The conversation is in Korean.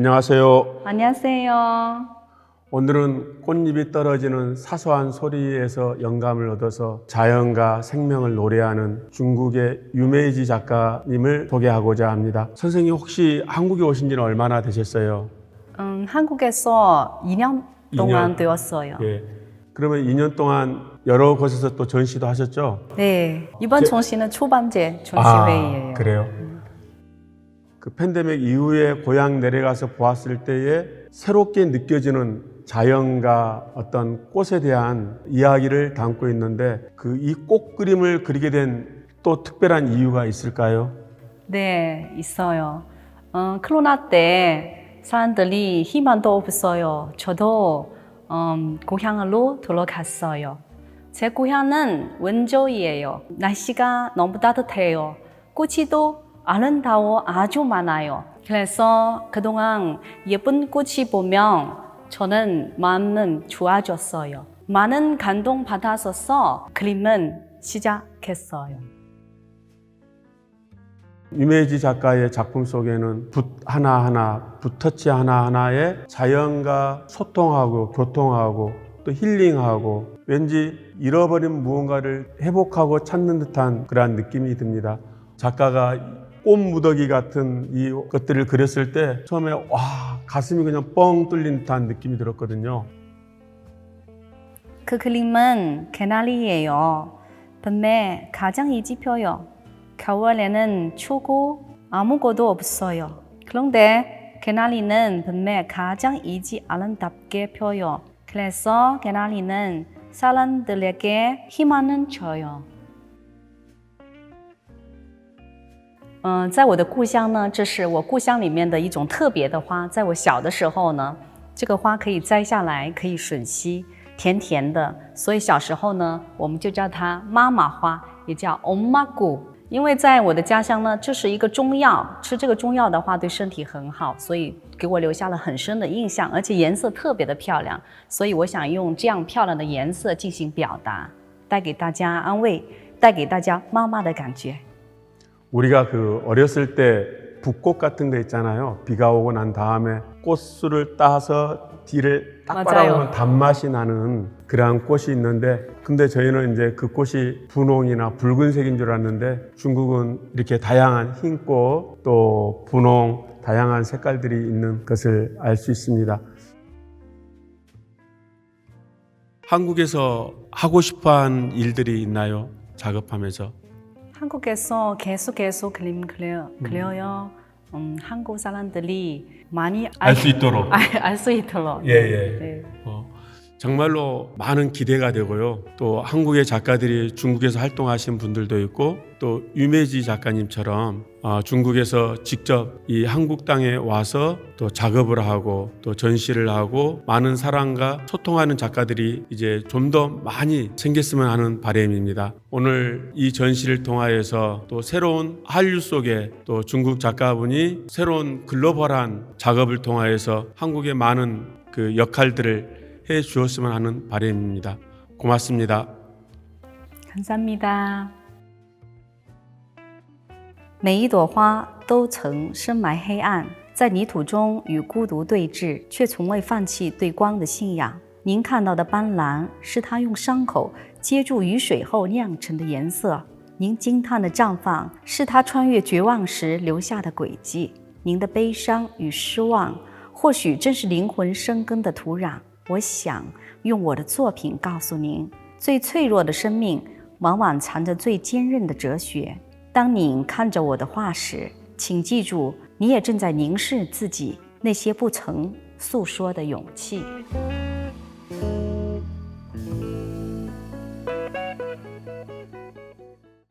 안녕하세요. 안녕하세요. 오늘은 꽃잎이 떨어지는 사소한 소리에서 영감을 얻어서 자연과 생명을 노래하는 중국의 유메이지 작가님을 소개하고자 합니다. 선생님 혹시 한국에 오신 지는 얼마나 되셨어요? 음, 한국에서 2년 동안 2년. 되었어요. 예. 그러면 2년 동안 여러 곳에서 또 전시도 하셨죠? 네, 이번 제- 전시는 초반제 전시회예요. 아, 그래요. 그 팬데믹 이후에 고향 내려가서 보았을 때에 새롭게 느껴지는 자연과 어떤 꽃에 대한 이야기를 담고 있는데 그 이 꽃 그림을 그리게 된 또 특별한 이유가 있을까요? 네, 있어요. 어, 코로나 때 사람들이 희망도 없어요. 저도 음, 고향으로 돌아갔어요. 제 고향은 원주이에요. 날씨가 너무 따뜻해요. 꽃이도 아름다워 아주 많아요. 그래서 그동안 예쁜 꽃이 보면 저는 마음은 좋아졌어요. 많은 감동 받았어서 그림은 시작했어요. 유메이지 작가의 작품 속에는 붓 하나하나, 붓터치 하나하나에 자연과 소통하고 교통하고 또 힐링하고 왠지 잃어버린 무언가를 회복하고 찾는 듯한 그러한 느낌이 듭니다. 작가가 꽃 무더기 같은 이 것들을 그렸을 때 처음에 와 가슴이 그냥 뻥 뚫린 듯한 느낌이 들었거든요. 그 그림은 개나리예요. 봄에 가장 이지 펴요. 겨울에는 추고 아무것도 없어요. 그런데 개나리는 봄에 가장 이지 아름답게 펴요. 그래서 개나리는 사람들에게 희망을 줘요. 嗯，在我的故乡呢，这是我故乡里面的一种特别的花。在我小的时候呢，这个花可以摘下来，可以吮吸，甜甜的，所以小时候呢，我们就叫它妈妈花，也叫 omagu。因为在我的家乡呢，这是一个中药，吃这个中药的话对身体很好，所以给我留下了很深的印象，而且颜色特别的漂亮，所以我想用这样漂亮的颜色进行表达，带给大家安慰，带给大家妈妈的感觉。 우리가 그 어렸을 때 붓꽃 같은 거 있잖아요. 비가 오고 난 다음에 꽃술을 따서 뒤를 딱. 빨아보면 단맛이 나는 그러한 꽃이 있는데 근데 저희는 이제 그 꽃이 분홍이나 붉은색인 줄 알았는데 중국은 이렇게 다양한 흰꽃 또 분홍 다양한 색깔들이 있는 것을 알 수 있습니다. 한국에서 하고 싶어 한 일들이 있나요? 작업하면서 한국에서 계속 계속 그림 그려, 그려요. 음, 한국 사람들이 많이 알 수 있도록 알 수 있도록. 예, 예. 네. 어, 정말로 많은 기대가 되고요. 또 한국의 작가들이 중국에서 활동하신 분들도 있고 또 유메지 작가님처럼 어, 중국에서 직접 이 한국 땅에 와서 또 작업을 하고 또 전시를 하고 많은 사람과 소통하는 작가들이 이제 좀 더 많이 생겼으면 하는 바람입니다. 오늘 이 전시를 통하여서 또 새로운 한류 속에 또 중국 작가분이 새로운 글로벌한 작업을 통하여서 한국의 많은 그 역할들을 해 주었으면 하는 바람입니다. 고맙습니다. 감사합니다. 每一朵花都曾深埋黑暗，在泥土中与孤独对峙，却从未放弃对光的信仰。您看到的斑斓，是它用伤口接住雨水后酿成的颜色；您惊叹的绽放，是它穿越绝望时留下的轨迹。您的悲伤与失望，或许正是灵魂生根的土壤。 我想用我的作品告诉您，最脆弱的生命，往往藏着最坚韧的哲学。当你看着我的画时，请记住，你也正在凝视自己那些不曾诉说的勇气。